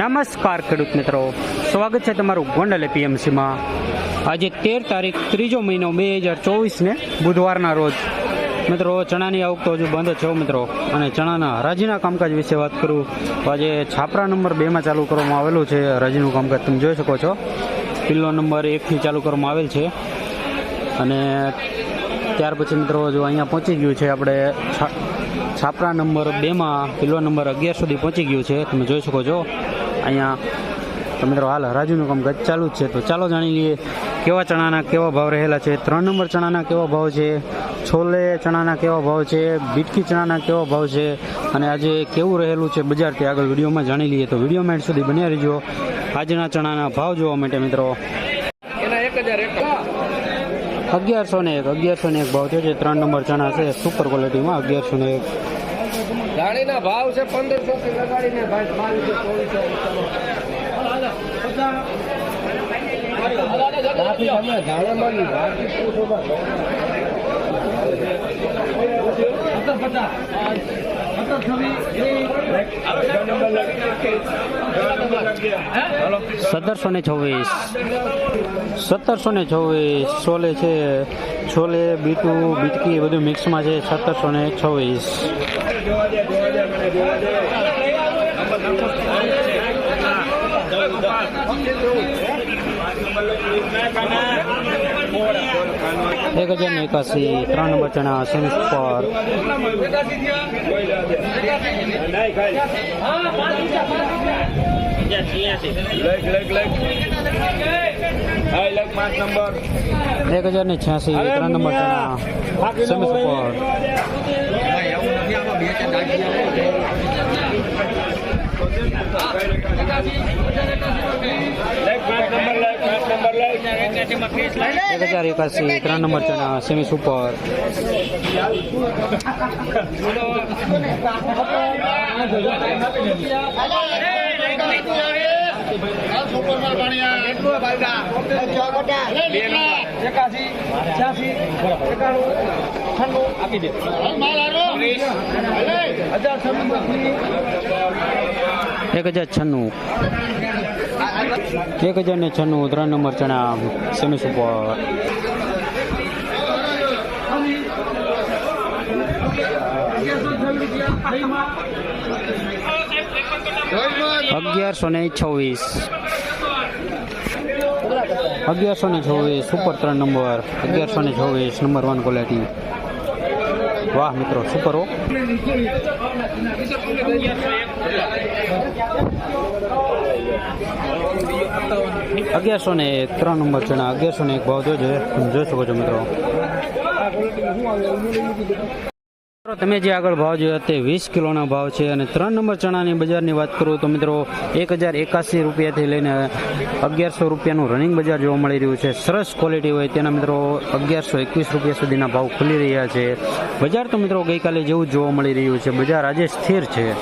નમસ્કાર ખેડૂત મિત્રો. સ્વાગત છે તમારું ગોંડલ એપીએમસીમાં. આજે તેર તારીખ, ત્રીજો મહિનો બે હજાર ચોવીસને બુધવારના રોજ. મિત્રો, ચણાની આવક તો હજુ બંધ છે મિત્રો. અને ચણાના હરાજીના કામકાજ વિશે વાત કરું, તો આજે છાપરા નંબર બેમાં ચાલુ કરવામાં આવેલું છે હરાજીનું કામકાજ. તમે જોઈ શકો છો. પિલ્લો નંબર એકથી ચાલુ કરવામાં આવેલ છે. અને ત્યાર પછી મિત્રો, જો અહીંયા પહોંચી ગયું છે આપણે છાપરા નંબર બેમાં પિલ્લો નંબર અગિયાર સુધી પહોંચી ગયું છે. તમે જોઈ શકો છો. અહીંયા તો મિત્રો હાલ હરાજીનું કામકાજ ચાલુ જ છે. તો ચાલો જાણી લઈએ કેવા ચણાના કેવા ભાવ રહેલા છે. ત્રણ નંબર ચણાના કેવા ભાવ છે? છોલે ચણાના કેવા ભાવ છે? બીટકી ચણાના કેવા ભાવ છે? અને આજે કેવું રહેલું છે બજાર તે આગળ વિડીયોમાં જાણી લઈએ. તો વિડીયોમાં મેટ સુધી બન્યા રહીજો. આજના ચણાના ભાવ જોવા માટે મિત્રો. અગિયારસો ને એક, અગિયારસો ને એક ભાવ છે. ત્રણ નંબર ચણા છે. સુપર ક્વોલિટીમાં અગિયારસો ને એક. દાણીના ભાવ છે પંદરસો થી લગાડીને ભાઈ બાવીસો, ચોવીસો તમે ધાણામાં બાકી શું છો બસ? સત્તરસો ને છવ્વીસ સત્તરસો ને છવ્વીસ છોલે છે છોલે બીટું બીટકી બધું મિક્સમાં છે સત્તરસો ને છવ્વીસ એક હજાર ને એકાસી ત્રણ નંબર ચણા સેન્સ પર એક હજાર ને છ્યાસી, ત્રણ નંબર ચણા સેન્સ પર લેગ પાંચ નંબર લેખ પાંચ નંબર લેખ એક હજાર એકાસી ત્રણ નંબર ચણા સેમી સુપર. એકાસી છ્યાસી એકાણું છન્નું આપી દે એક હજાર છન્નું. એક હજાર ને છન્નું ત્રણ નંબર ચણા સેમી સુપર અગિયારસો ને છવ્વીસ. અગિયારસો ને છવ્વીસ સુપર ત્રણ નંબર. અગિયારસો ને છવ્વીસ નંબર વન ક્વોલિટી વાહ મિત્રો સુપર હો. અગિયારસો ને ત્રણ નંબર ચણા અગિયારસો ને એક ભાવ જોજો જોઈ શકો છો મિત્રો, તમે જે આગળ ભાવ જોયો તે વીસ કિલોના ભાવ છે અને ત્રણ નંબર ચણાની બજારની વાત કરું તો મિત્રો એક હજાર એકાસી રૂપિયાથી લઈને અગિયારસો રૂપિયાનું રનિંગ બજાર જોવા મળી રહ્યું છે. સરસ ક્વોલિટી હોય તેના મિત્રો અગિયારસો એકવીસ રૂપિયા સુધીના ભાવ ખુલી રહ્યા છે. બજાર તો મિત્રો ગઈકાલે જેવું જોવા મળી રહ્યું છે. બજાર આજે સ્થિર છે.